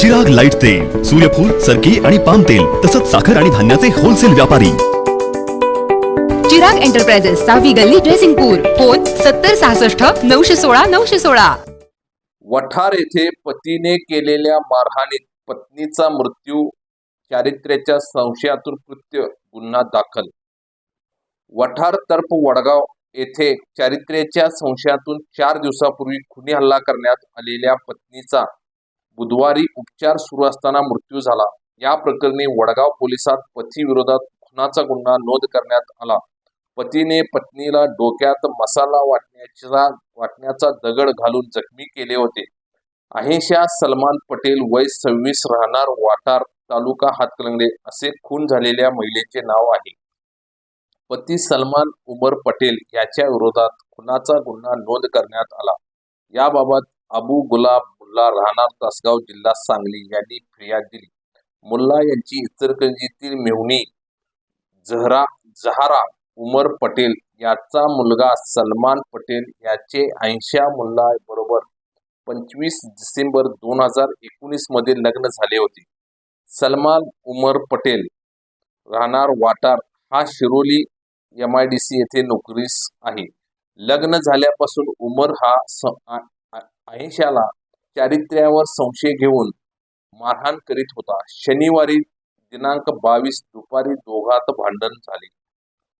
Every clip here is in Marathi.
चिराग लाइट तेल सूर्यफूल सरकी आणि पाम तेल तसंच साखर आणि धान्याचे होलसेल व्यापारी. चिराग एंटरप्राइजेस सहावी गल्ली ड्रेसिंगपूर फोन सत्तर सहासष्ट नऊशे सोळा नऊशे सोळा. वठार येथे पतीने केलेल्या मारहाणीत पत्नीचा मृत्यू चारित्र्याच्या संशयातून कृत्य गुन्हा दाखल. वठार तर्फ वडगाव येथे चारित्र्याच्या संशयातून चार दिवसापूर्वी खुनी हल्ला करण्यात आलेल्या पत्नीचा बुधवारी उपचार सुरू असताना मृत्यू झाला. या प्रकरणी वडगाव पोलिसात पती विरोधात खुनाचा गुन्हा नोंद करण्यात आला. पतीने पत्नीला डोक्यात मसाला वाटण्याचा वाटण्याचा दगड घालून जखमी केले होते. अहिंशा सलमान पटेल वय सव्वीस राहणार वाटार तालुका हातकलंगडे असे खून झालेल्या महिलेचे नाव आहे. पती सलमान उमर पटेल याच्या विरोधात खुनाचा गुन्हा नोंद करण्यात आला. याबाबत अबू गुलाब मुल्ला राहणार तासगाव जिल्हा सांगली यांनी फिर्याद दिली. मुल्ला यांची इचलकरंजीतील मेहुणी झहरा जहारा उमर पटेल याचा मुलगा सलमान पटेल याचे ऐंशा मुल्ला बरोबर पंचवीस डिसेंबर दोन हजार एकोणीसमध्ये लग्न झाले होते. सलमान उमर पटेल राहणार वाटार हा Shiroli M I D C येथे नोकरीस आहे. लग्न झाल्यापासून उमर हा अहिंशाला चारित्र्यावर संशय घेऊन मारहाण करीत होता. शनिवारी दिनांक बावीस दुपारी दोघात भांडण झाले.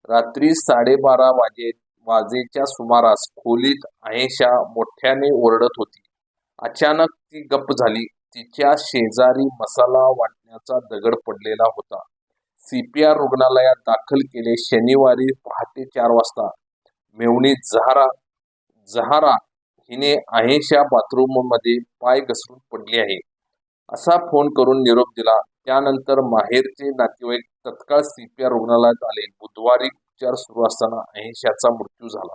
रात्री साडेबारा वाजे वाजेच्या सुमारास खोलीत अहिंशा मोठ्याने ओरडत होती. अचानक ती गप्प झाली. तिच्या शेजारी मसाला वाटण्याचा दगड पडलेला होता. सीपीआर रुग्णालयात दाखल केले शनिवारी पहाटे चार वाजता. मेवणी जहारा झहारा हिने आहेशा बाथरूममध्ये पाय घसरून पडली आहे. असा फोन करून निरोप दिला. त्यानंतर माहेरचे नातेवाईक तत्काळ सीपीआर रुग्णालयात आले. बुधवारी उपचार सुरू असताना अहिंशाचा मृत्यू झाला.